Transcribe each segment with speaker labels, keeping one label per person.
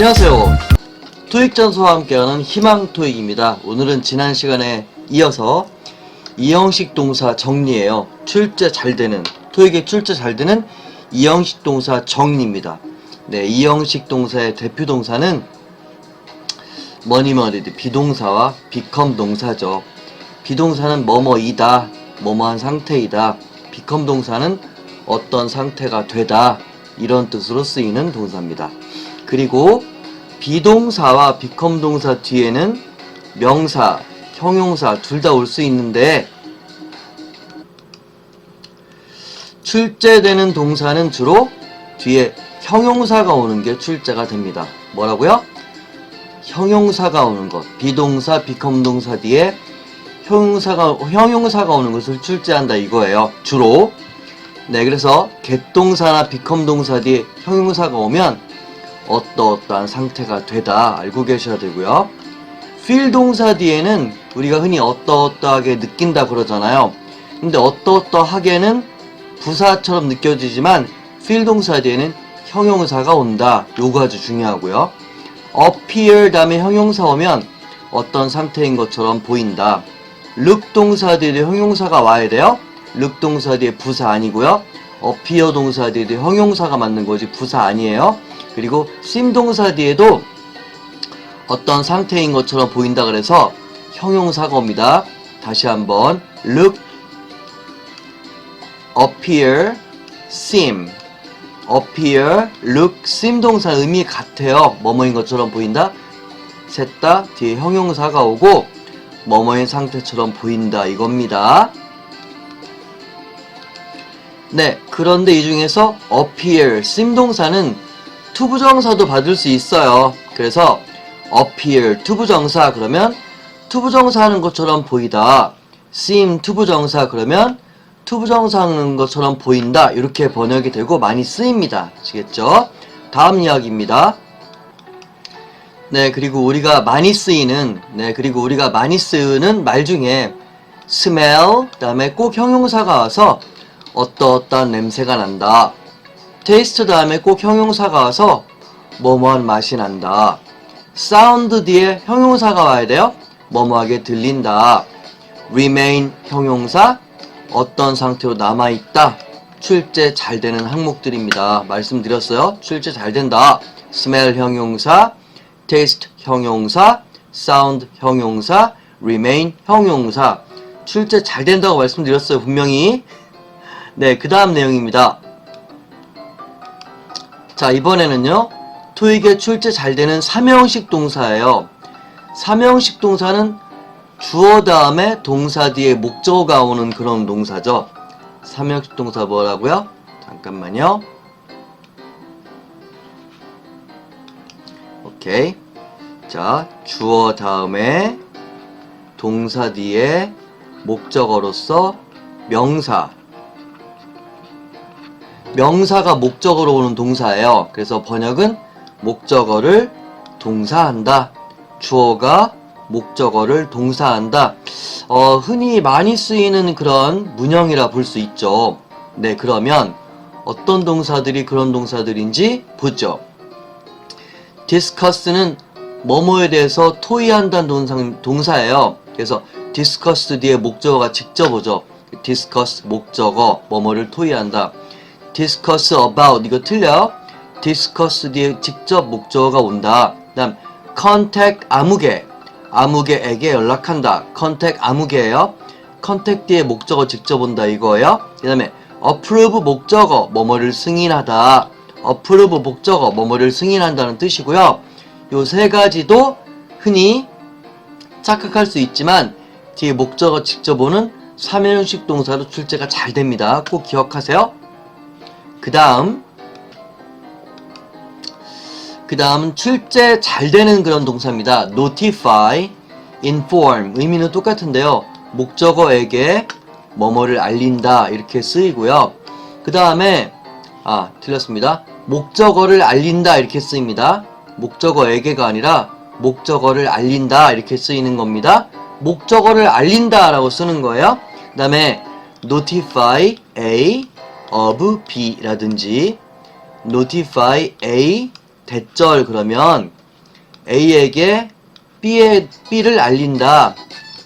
Speaker 1: 안녕하세요. 토익 전서와 함께하는 희망 토익입니다. 오늘은 지난 시간에 이어서 이형식 동사 정리예요. 출제 잘 되는 토익에 출제 잘 되는 이형식 동사 정리입니다. 네, 이형식 동사의 대표 동사는 해도 비동사와 become 동사죠. 비동사는 뭐뭐이다, 뭐뭐한 상태이다. become 동사는 어떤 상태가 되다 이런 뜻으로 쓰이는 동사입니다. 그리고 비동사와 become 동사 뒤에는 명사, 형용사 둘 다 올 수 있는데 출제되는 동사는 주로 뒤에 형용사가 오는 게 출제가 됩니다. 뭐라고요? 형용사가 오는 것. 비동사, become 동사 뒤에 형용사가 형용사가 오는 것을 출제한다 이거예요. 주로. 네, 그래서 get 동사나 become 동사 뒤에 형용사가 오면 어떠어떠한 상태가 되다 알고 계셔야 되고요. feel 동사 뒤에는 우리가 흔히 어떠어떠하게 느낀다 그러잖아요. 근데 어떠어떠하게는 부사처럼 느껴지지만 feel 동사 뒤에는 형용사가 온다. 요거 아주 중요하고요. appear 다음에 형용사 오면 어떤 상태인 것처럼 보인다. look 동사 뒤에 형용사가 와야 돼요. look 동사 뒤에 부사 아니고요. Appear 동사 뒤에도 형용사가 맞는 거지 부사 아니에요. 그리고 seem 동사 뒤에도 어떤 상태인 것처럼 보인다 그래서 형용사가 옵니다. 다시 한번 look, appear, seem, appear, look, seem 동사 의미 같아요. 뭐뭐인 것처럼 보인다. 셋 다 뒤에 형용사가 오고 뭐뭐인 상태처럼 보인다 이겁니다. 네, 그런데 이 중에서 appear, seem 동사는 투부정사도 받을 수 있어요. 그래서 appear, 투부정사 그러면 투부정사 하는 것처럼 보이다. seem, 투부정사 그러면 투부정사 하는 것처럼 보인다. 이렇게 번역이 되고 많이 쓰입니다. 아시겠죠? 다음 이야기입니다. 네, 그리고 우리가 많이 쓰이는, 네, 그리고 우리가 많이 쓰는 말 중에 smell, 그 다음에 꼭 형용사가 와서 어떠어떠한 냄새가 난다. 테이스트 다음에 꼭 형용사가 와서 뭐뭐한 맛이 난다. 사운드 뒤에 형용사가 와야 돼요. 뭐뭐하게 들린다. remain 형용사 어떤 상태로 남아있다. 출제 잘 되는 항목들입니다. 말씀드렸어요. 출제 잘 된다. smell 형용사, taste 형용사, sound 형용사, remain 형용사. 출제 잘 된다고 말씀드렸어요. 분명히. 네, 그 다음 내용입니다. 자, 이번에는요. 토익에 출제 잘 되는 삼형식 동사예요. 삼형식 동사는 주어 다음에 동사 뒤에 목적어가 오는 그런 동사죠. 삼형식 동사 뭐라고요? 잠깐만요. 오케이. 자, 주어 다음에 동사 뒤에 목적어로서 명사. 명사가 목적어로 오는 동사예요. 그래서 번역은 목적어를 동사한다. 주어가 목적어를 동사한다. 어, 흔히 많이 쓰이는 그런 문형이라 볼 수 있죠. 네, 그러면 어떤 동사들이 그런 동사들인지 보죠. discuss는 뭐뭐에 대해서 토의한다는 동사, 동사예요. 그래서 discuss 뒤에 목적어가 직접 오죠. discuss 목적어 뭐뭐를 토의한다. Discuss about 이거 틀려. discuss 뒤에 직접 목적어가 온다. 그 다음 contact 아무개 아무개에게 연락한다. contact 아무개예요. contact 뒤에 목적어 직접 온다 이거예요. 그 다음에 approve 목적어 뭐뭐를 승인하다. approve 목적어 뭐뭐를 승인한다는 뜻이고요. 요 세 가지도 흔히 착각할 수 있지만 뒤에 목적어 직접 오는 삼형식 동사로 출제가 잘 됩니다. 꼭 기억하세요. 그 다음 그 다음은 출제 잘 되는 그런 동사입니다. notify, inform 의미는 똑같은데요. 목적어에게 뭐뭐를 알린다 이렇게 쓰이고요. 그 다음에 아 틀렸습니다. 목적어를 알린다 이렇게 쓰입니다. 목적어에게가 아니라 목적어를 알린다 이렇게 쓰이는 겁니다. 목적어를 알린다 라고 쓰는 거예요. 그 다음에 notify A of B라든지 notify A 대절 그러면 A에게 B의, B를 알린다.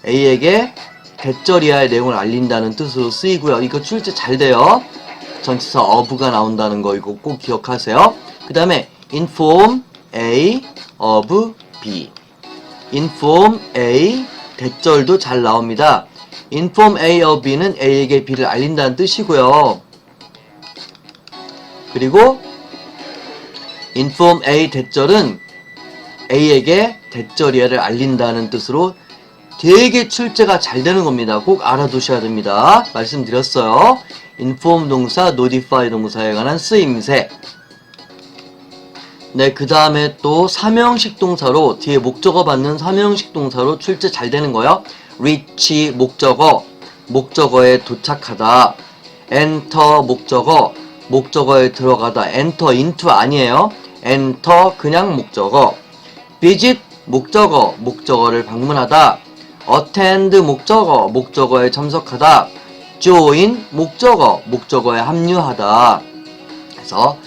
Speaker 1: A에게 대절 이하의 내용을 알린다는 뜻으로 쓰이고요. 이거 출제 잘 돼요. 전치사 of가 나온다는 거 이거 꼭 기억하세요. 그 다음에 inform A of B. inform A 대절도 잘 나옵니다. inform A of B는 A에게 B를 알린다는 뜻이고요. 그리고 inform A 대절은 A에게 대절이야를 알린다는 뜻으로 되게 출제가 잘 되는 겁니다. 꼭 알아두셔야 됩니다. 말씀드렸어요. inform 동사, notify 동사에 관한 쓰임새. 네, 그 다음에 또 사명식 동사로 뒤에 목적어 받는 사명식 동사로 출제 잘 되는 거요. reach 목적어, 목적어에 도착하다. enter 목적어, 목적어에 들어가다. enter into 아니에요. enter 그냥 목적어. visit 목적어, 목적어를 방문하다. attend 목적어, 목적어에 참석하다. join 목적어, 목적어에 합류하다. 그래서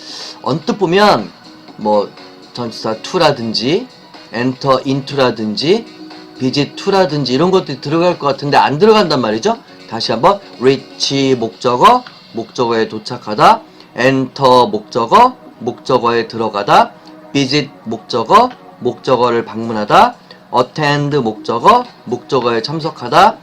Speaker 1: 언뜻 보면 뭐 전치사 to라든지 enter into라든지 visit to라든지 이런 것들이 들어갈 것 같은데 안 들어간단 말이죠. 다시 한번 reach 목적어, 목적어에 도착하다. Enter 목적어, 목적어에 들어가다. visit 목적어, 목적어를 방문하다. attend 목적어, 목적어에 참석하다.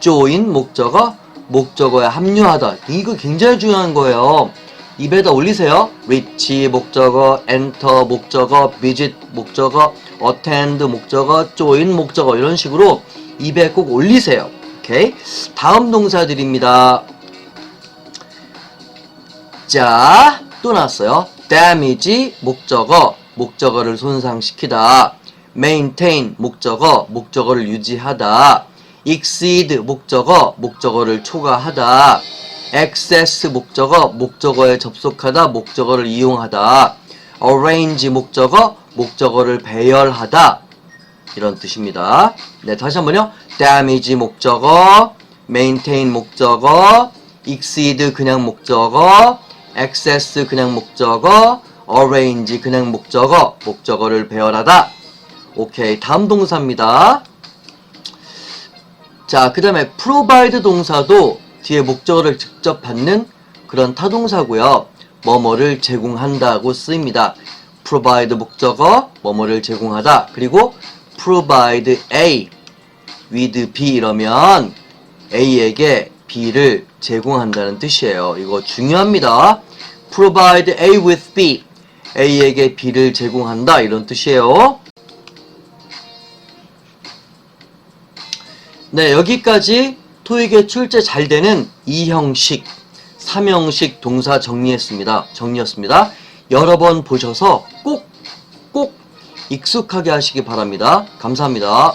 Speaker 1: join 목적어, 목적어에 합류하다. 이거 굉장히 중요한 거예요. 입에다 올리세요. reach 목적어, enter 목적어, visit 목적어, attend 목적어, join 목적어 이런 식으로 입에 꼭 올리세요. 오케이. 다음 동사들입니다. 자, 또 나왔어요. damage 목적어, 목적어를 손상시키다. maintain 목적어, 목적어를 유지하다. exceed 목적어, 목적어를 초과하다. access 목적어, 목적어에 접속하다, 목적어를 이용하다. arrange 목적어, 목적어를 배열하다. 이런 뜻입니다. 네, 다시 한번요. damage 목적어, maintain 목적어, exceed 그냥 목적어, access 그냥 목적어, arrange 그냥 목적어, 목적어를 배열하다. 오케이, 다음 동사입니다. 자, 그 다음에 provide 동사도 뒤에 목적어를 직접 받는 그런 타동사고요. 뭐뭐를 제공한다고 쓰입니다. provide 목적어, 뭐뭐를 제공하다. 그리고 provide A with B 이러면 A에게 B를 제공한다는 뜻이에요. 이거 중요합니다. provide A with B A에게 B를 제공한다 이런 뜻이에요. 네, 여기까지 토익에 출제 잘 되는 이형식, 삼형식 동사 정리했습니다. 정리였습니다. 여러 번 보셔서 꼭, 꼭 익숙하게 하시기 바랍니다. 감사합니다.